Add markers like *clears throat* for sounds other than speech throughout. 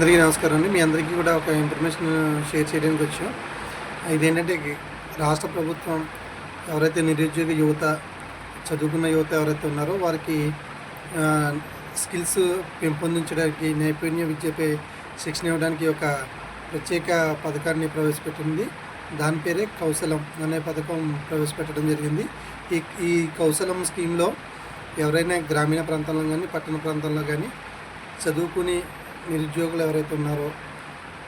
అందరికీ నమస్కారం అండి. మీ అందరికీ కూడా ఒక ఇన్ఫర్మేషన్ షేర్ చేయడానికి వచ్చాం. ఇదేంటంటే రాష్ట్ర ప్రభుత్వం ఎవరైతే నిరుద్యోగ యువత చదువుకున్న యువత ఎవరైతే ఉన్నారో వారికి స్కిల్స్ పెంపొందించడానికి నైపుణ్య విద్యపై శిక్షణ ఇవ్వడానికి ఒక ప్రత్యేక పథకాన్ని ప్రవేశపెట్టింది. దాని పేరే కౌశలం అనే పథకం ప్రవేశపెట్టడం జరిగింది. ఈ ఈ కౌశలం స్కీమ్లో ఎవరైనా గ్రామీణ ప్రాంతాల్లో కానీ పట్టణ ప్రాంతాల్లో కానీ చదువుకుని నిరుద్యోగులు ఎవరైతే ఉన్నారో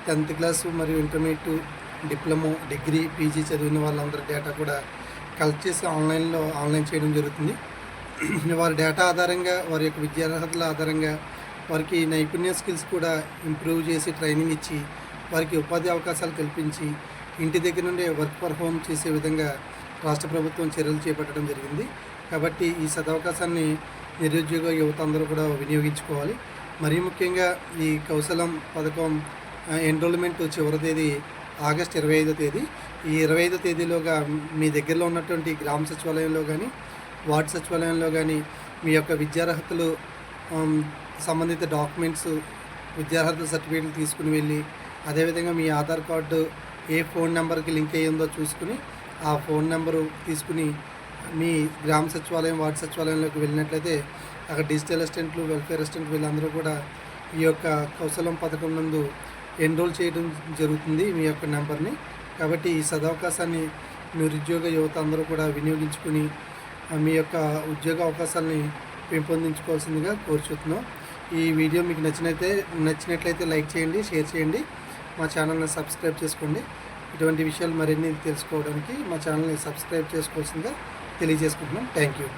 టెన్త్ క్లాస్ మరియు ఇంటర్మీడియట్ డిప్లొమో డిగ్రీ పీజీ చదివిన వాళ్ళందరి డేటా కూడా కలెక్ట్ చేసి ఆన్లైన్లో ఆన్లైన్ చేయడం జరుగుతుంది. *clears throat* వారి డేటా ఆధారంగా వారి యొక్క విద్యార్హతల ఆధారంగా వారికి నైపుణ్య స్కిల్స్ కూడా ఇంప్రూవ్ చేసి ట్రైనింగ్ ఇచ్చి వారికి ఉపాధి అవకాశాలు కల్పించి ఇంటి దగ్గర నుండి వర్క్ పర్ఫామ్ చేసే విధంగా రాష్ట్ర ప్రభుత్వం చర్యలు చేపట్టడం జరిగింది. కాబట్టి ఈ సదవకాశాన్ని నిరుద్యోగ యువత అందరూ కూడా వినియోగించుకోవాలి. మరీ ముఖ్యంగా ఈ కౌశలం పథకం ఎన్రోల్మెంట్ చివరి తేదీ ఆగస్ట్ ఇరవై ఐదో తేదీ. ఈ ఇరవై ఐదో తేదీలోగా మీ దగ్గరలో ఉన్నటువంటి గ్రామ సచివాలయంలో కానీ వార్డు సచివాలయంలో కానీ మీ యొక్క విద్యార్హతలు సంబంధిత డాక్యుమెంట్స్ విద్యార్హత సర్టిఫికేట్లు తీసుకుని వెళ్ళి అదేవిధంగా మీ ఆధార్ కార్డు ఏ ఫోన్ నెంబర్కి లింక్ అయ్యిందో చూసుకుని ఆ ఫోన్ నెంబరు తీసుకుని మీ గ్రామ సచివాలయం వార్డు సచివాలయంలోకి వెళ్ళినట్లయితే అక్కడ డిజిటల్ అసిస్టెంట్లు వెల్ఫేర్ అసిస్టెంట్ వీళ్ళందరూ కూడా ఈ యొక్క కౌశలం పథకం నందు ఎన్రోల్ చేయడం జరుగుతుంది మీ యొక్క నెంబర్ని. కాబట్టి ఈ సదవకాశాన్ని నిరుద్యోగ యువత అందరూ కూడా వినియోగించుకుని మీ యొక్క ఉద్యోగ అవకాశాలని పెంపొందించుకోవాల్సిందిగా కోరుచుతున్నాం. ఈ వీడియో మీకు నచ్చినైతే నచ్చినట్లయితే లైక్ చేయండి షేర్ చేయండి. మా ఛానల్ని సబ్స్క్రైబ్ చేసుకోండి. ఇటువంటి విషయాలు మరిన్ని తెలుసుకోవడానికి మా ఛానల్ని సబ్స్క్రైబ్ చేసుకోవాల్సిందిగా తెలియజేసుకుంటున్నాం. Thank you